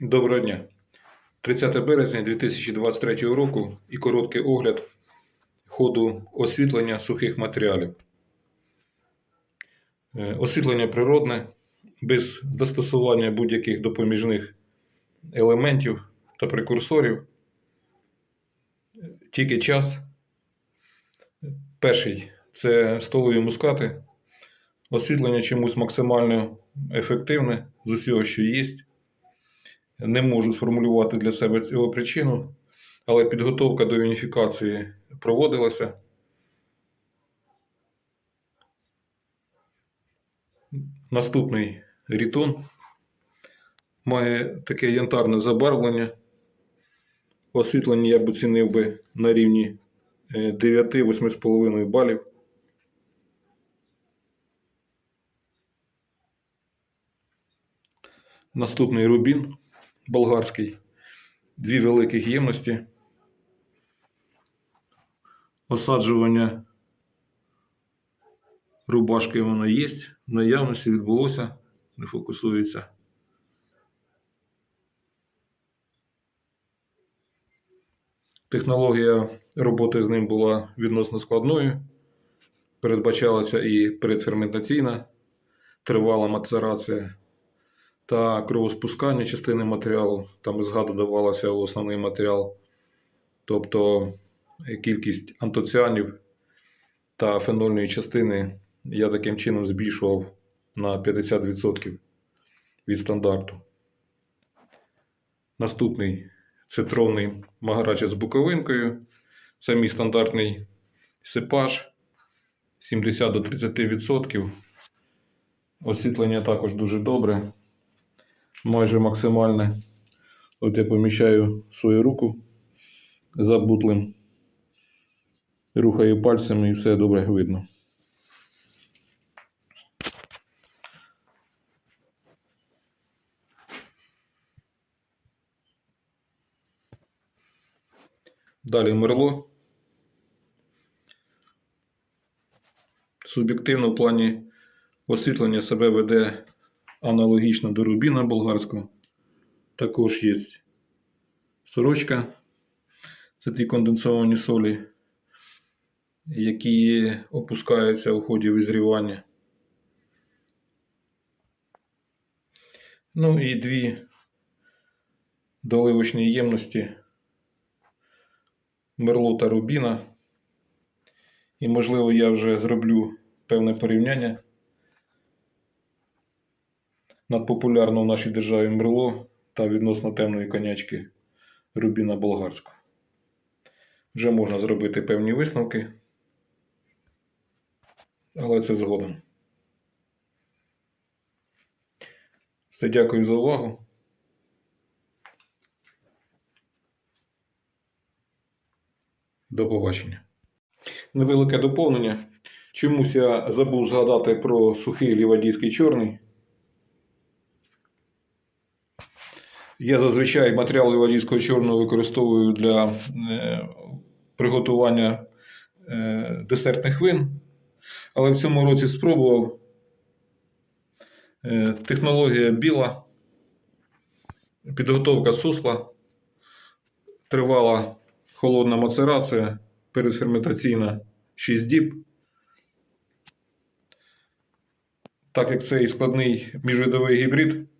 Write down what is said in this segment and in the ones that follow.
Доброго дня. 30 березня 2023 року і короткий огляд ходу освітлення сухих матеріалів. Е, Освітлення природне, без застосування будь-яких допоміжних елементів та прекурсорів. Тільки час. Перший це столові мускати. Освітлення чомусь максимально ефективне з усього, що є. Не можу сформулювати для себе цього причину, але підготовка до уніфікації проводилася. Наступний рітон має таке янтарне забарвлення. Освітлення я б оцінив би на рівні 9-8,5 балів. Наступний рубін болгарський. Дві великих ємності. Осаджування рубашки воно є. В наявності відбулося, не фокусується. Технологія роботи з ним була відносно складною. Передбачалася і передферментаційна тривала мацерація та кровоспускання частини матеріалу. Там із газу давалося основний матеріал. Тобто кількість антоціанів та фенольної частини я таким чином збільшував на 50% від стандарту. Наступний цитронний магарача з буковинкою. Це мій стандартний сипаж 70 до 30%. Освітлення також дуже добре майже максимальне. От я поміщаю свою руку за бутлем, рухаю пальцями і все добре видно. Далі мерло. Суб'єктивно в плані освітлення себе веде аналогічно до рубіна болгарського. Також є сорочка. Це ті конденсовані солі, які опускаються у ході визрівання. Ну і дві доливочні ємності мерло та рубіна. І, можливо, я вже зроблю певне порівняння надпопулярно в нашій державі мерло та відносно темної конячки рубіна болгарського. Вже можна зробити певні висновки, але це згодом. Все дякую за увагу. До побачення. Невелике доповнення. Чомусь я забув згадати про сухий лівадійський чорний. Я зазвичай матеріали водійського чорного використовую для е, приготування е, десертних вин, але в цьому році спробував е, технологія біла, підготовка сусла, тривала холодна мацерація, передферментаційна 6 діб. Так як це і складний міжвидовий гібрид.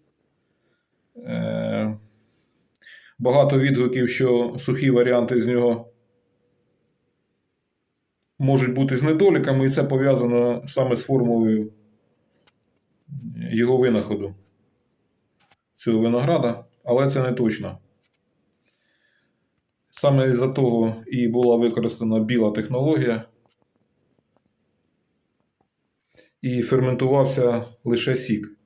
Багато відгуків, що сухі варіанти з нього можуть бути з недоліками, і це пов'язано саме з формулою його винаходу цього винограда, але це не точно. Саме з-за того і була використана біла технологія, і ферментувався лише сік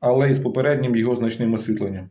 але із попереднім його значним освітленням.